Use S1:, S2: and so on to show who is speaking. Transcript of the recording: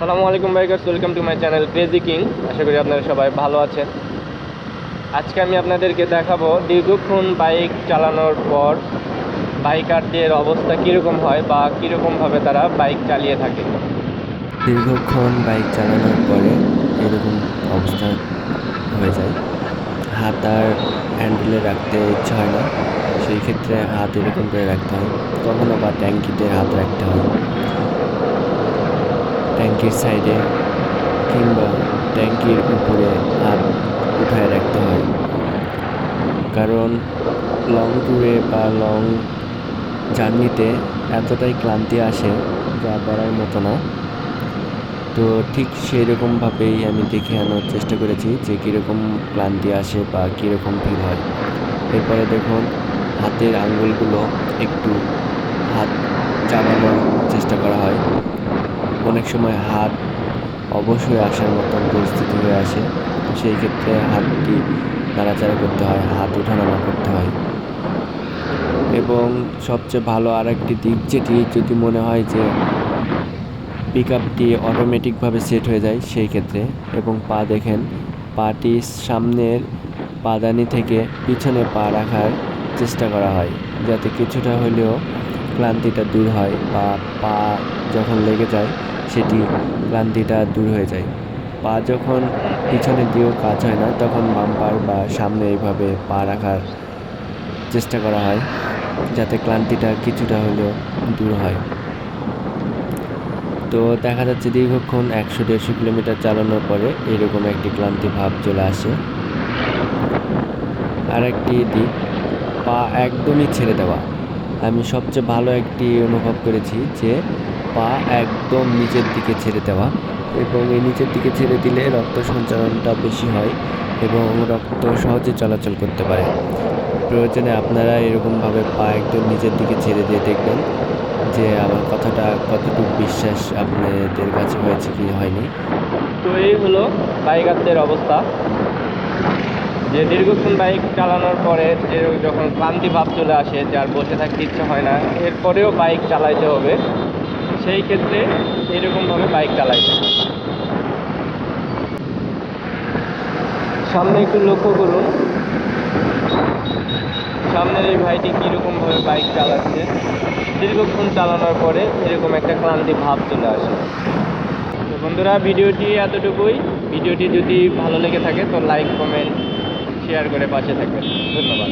S1: সালামু আলাইকুম bikers welcome to my channel crazy king আশা করি আপনারা সবাই ভালো আছেন। আজকে আমি আপনাদেরকে দেখাবো দীর্ঘক্ষণ বাইক চালানোর পর বাইকারদের অবস্থা কীরকম হয় বা কীরকমভাবে তারা বাইক চালিয়ে থাকে।
S2: দীর্ঘক্ষণ বাইক চালানোর পরে এরকম অবস্থা হয়ে যায়। হাত আর হ্যান্ডেলে রাখতে ইচ্ছা হয় না, সেই ক্ষেত্রে হাত এরকম করে রাখতে হয়। কখনো বা ট্যাঙ্কিতে হাত রাখতে হয়। ট্যাঙ্কির সাইডে কিংবা ট্যাঙ্কির উপরে হাত উঠায় রাখতে হয়। কারণ লং ট্যুরে বা লং জার্নিতে এতটাই ক্লান্তি আসে যা বলার মতো না। তো ঠিক সেই রকমভাবেই আমি দেখে আনার চেষ্টা করেছি যে কীরকম ক্লান্তি আসে বা কীরকম ফিল হয়। এরপরে দেখুন, হাতের আঙ্গুলগুলো একটু হাত চালানোর চেষ্টা করা হয়। অনেক সময় হাত অবশ্যই আসার মতন পরিস্থিতি হয়ে আসে। সেই ক্ষেত্রে হাতটি নাড়াচাড়া করতে হয়, হাত ওঠানামা করতে হয়। এবং সবচেয়ে ভালো আর একটি দিক যেটি যদি মনে হয় যে পিক আপটি অটোমেটিকভাবে সেট হয়ে যায় সেই ক্ষেত্রে এবং পা দেখেন, পাটি সামনের পাদানি থেকে পিছনে পা রাখার চেষ্টা করা হয় যাতে কিছুটা হলেও ক্লান্তিটা দূর হয় বা পা যখন লেগে যায় সেটি ক্লান্তিটা দূর হয়ে যায়। পা যখন পিছনে দিয়েও কাজ হয় না, তখন বাম্পার বা সামনে এইভাবে পা রাখার চেষ্টা করা হয়, যাতে ক্লান্তিটা কিছুটা হলেও দূর হয়। তো দেখা যাচ্ছে দীর্ঘক্ষণ একশো দেড়শো কিলোমিটার চালানোর পরে এরকম একটি ক্লান্তি ভাব চলে আসে। আর একটি দিক, পা একদমই ছেড়ে দেওয়া। আমি সবচেয়ে ভালো একটি অনুভব করেছি যে পা একদম নিচের দিকে ছেড়ে দেওয়া এবং এই নিচের দিকে ছেড়ে দিলে রক্ত সঞ্চালনটা বেশি হয় এবং রক্ত সহজে চলাচল করতে পারে। প্রয়োজনে আপনারা এরকমভাবে পা একদম নিচের দিকে ছেড়ে দিয়ে দেখবেন যে আমার কথাটা কতটুকু বিশ্বাস আপনাদের কাছে হয়েছে কি হয়নি।
S1: তো এই হলো বাইকারদের অবস্থা। যে দীর্ঘক্ষণ বাইক চালানোর পরে যে যখন ক্লান্তি ভাব চলে আসে, যার বসে থাকতে ইচ্ছে হয় না, এরপরেও বাইক চালাইতে হবে। সেই ক্ষেত্রে এরকমভাবে বাইক চালাইতে হবে সামনে একটু লক্ষ্য করুন। সামনের এই ভাইটি কীরকমভাবে বাইক চালাচ্ছে। দীর্ঘক্ষণ চালানোর পরে এরকম একটা ক্লান্তি ভাব চলে আসে। তো বন্ধুরা, ভিডিওটি এতটুকুই। ভিডিওটি যদি ভালো লেগে থাকে, তো লাইক কমেন্ট শেয়ার করে পাশে থাকবেন। ধন্যবাদ।